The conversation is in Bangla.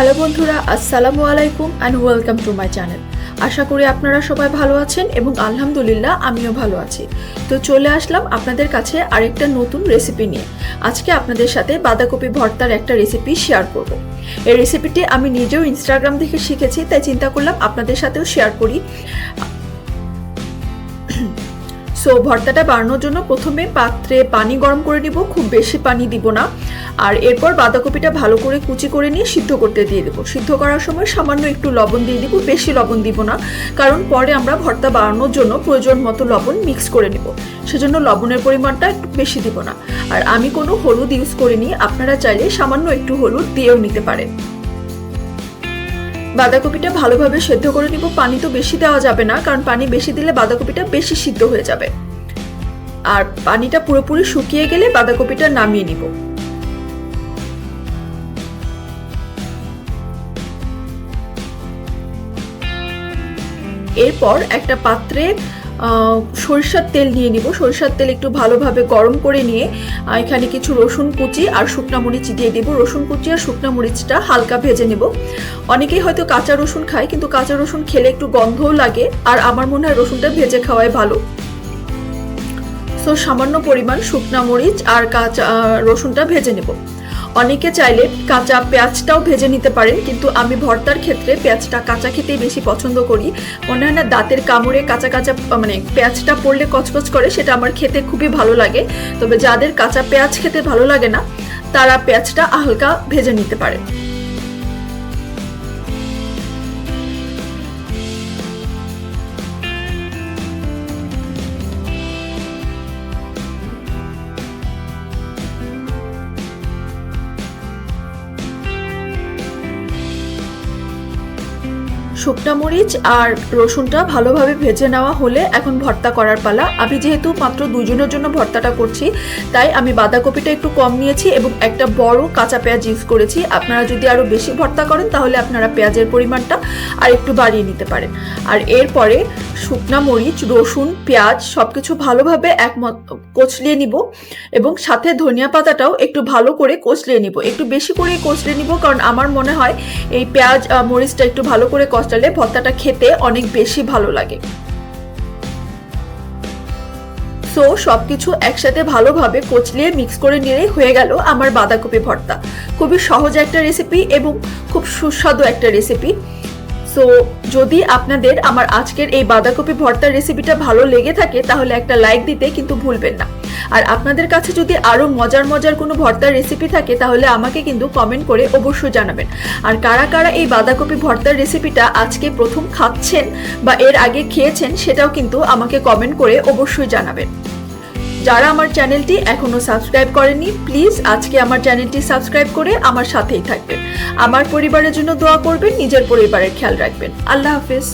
হ্যালো বন্ধুরা, আসসালামু আলাইকুম and welcome to my channel আশা করি আপনারা সবাই ভালো আছেন এবং আলহামদুলিল্লাহ আমিও ভালো আছি। তো চলে আসলাম আপনাদের কাছে আরেকটা নতুন রেসিপি নিয়ে। আজকে আপনাদের সাথে বাঁধাকপি ভর্তার একটা রেসিপি শেয়ার করব। এই রেসিপিটি আমি নিজেও ইনস্টাগ্রাম দেখে শিখেছি, তাই চিন্তা করলাম আপনাদের সাথেও শেয়ার করি। সো ভর্তাটা বানানোর জন্য প্রথমে পাত্রে পানি গরম করে নিব, খুব বেশি পানি দিব না। আর এরপর বাঁধাকপিটা ভালো করে কুচি করে নিয়ে সিদ্ধ করতে দিয়ে দেবো। সিদ্ধ করার সময় সামান্য একটু লবণ দিয়ে দিব, বেশি লবণ দিব না। কারণ পরে আমরা ভর্তা বানানোর জন্য প্রয়োজন মতো লবণ মিক্স করে নেব। সেজন্য লবণের পরিমাণটা একটু বেশি দিব না। আর আমি কোনো হলুদ ইউজ করিনি, আপনারা চাইলে সামান্য একটু হলুদ দিয়েও নিতে পারেন। বাঁধাকপিটা ভালোভাবে সেদ্ধ করে নিব, পানি তো বেশি দেওয়া যাবে না, কারণ পানি বেশি দিলে বাঁধাকপিটা বেশি সিদ্ধ হয়ে যাবে। আর পানিটা পুরোপুরি শুকিয়ে গেলে বাঁধাকপিটা নামিয়ে নিব। এরপর একটা পাত্রে সরিষার তেল নিয়ে নিব। সরিষার তেল একটু ভালোভাবে গরম করে নিয়ে এখানে কিছু রসুন কুচি আর শুকনা মরিচ দিয়ে দেবো। রসুন কুচি আর শুকনা মরিচটা হালকা ভেজে নেব। অনেকেই হয়তো কাঁচা রসুন খায়, কিন্তু কাঁচা রসুন খেলে একটু গন্ধও লাগে। আর আমার মনে হয় রসুনটা ভেজে খাওয়াই ভালো। সো সামান্য পরিমাণ শুকনা মরিচ আর কাঁচা রসুনটা ভেজে নেব। অনেকে চাইলে কাঁচা পেঁয়াজটাও ভেজে নিতে পারেন, কিন্তু আমি ভর্তার ক্ষেত্রে পেঁয়াজটা কাঁচা খেতেই বেশি পছন্দ করি। মনে হয় না দাঁতের কামড়ে কাঁচা কাঁচা মানে পেঁয়াজটা পড়লে কচকচ করে, সেটা আমার খেতে খুবই ভালো লাগে। তবে যাদের কাঁচা পেঁয়াজ খেতে ভালো লাগে না, তারা পেঁয়াজটা হালকা ভেজে নিতে পারেন শুকনা মরিচ আর রসুনটা ভালোভাবে ভেজে নেওয়া হলে এখন ভর্তা করার পালা। আমি যেহেতু মাত্র দুজনের জন্য ভর্তাটা করছি, তাই আমি বাঁধাকপিটা একটু কম নিয়েছি এবং একটা বড় কাঁচা পেঁয়াজ ইউজ করেছি। আপনারা যদি আরও বেশি ভর্তা করেন, তাহলে আপনারা পেঁয়াজের পরিমাণটা আর একটু বাড়িয়ে নিতে পারেন। আর এরপরে শুকনা মরিচ, রসুন, পেঁয়াজ সব কিছু ভালোভাবে একমত, কচলিয়ে নিব এবং সাথে ধনিয়া পাতাটাও একটু ভালো করে কচলিয়ে নিব। একটু বেশি করে কচলিয়ে নিব, কারণ আমার মনে হয় এই পেঁয়াজ মরিচটা একটু ভালো করে কষালে ভর্তাটা খেতে অনেক বেশি ভালো লাগে। সো সব কিছু একসাথে ভালোভাবে কচলিয়ে মিক্স করে নিলেই হয়ে গেল আমার বাঁধাকপি ভর্তা। খুবই সহজ একটা রেসিপি এবং খুব সুস্বাদু একটা রেসিপি সো যদি আপনাদের আমার আজকের এই বাঁধাকপি ভর্তার রেসিপিটা ভালো লেগে থাকে, তাহলে একটা লাইক দিতে কিন্তু ভুলবেন না। আর আপনাদের কাছে যদি আরও মজার মজার কোনো ভর্তার রেসিপি থাকে, তাহলে আমাকে কিন্তু কমেন্ট করে অবশ্যই জানাবেন। আর কারা কারা এই বাঁধাকপি ভর্তার রেসিপিটা আজকে প্রথম খাচ্ছেন বা এর আগে খেয়েছেন, সেটাও কিন্তু আমাকে কমেন্ট করে অবশ্যই জানাবেন। যারা আমার চ্যানেলটি এখনও সাবস্ক্রাইব করেনি প্লিজ আজকে আমার চ্যানেলটি সাবস্ক্রাইব করে আমার সাথেই থাকবেন। আমার পরিবারের জন্য দোয়া করবেন, নিজের পরিবারের খেয়াল রাখবেন। আল্লাহ হাফিজ।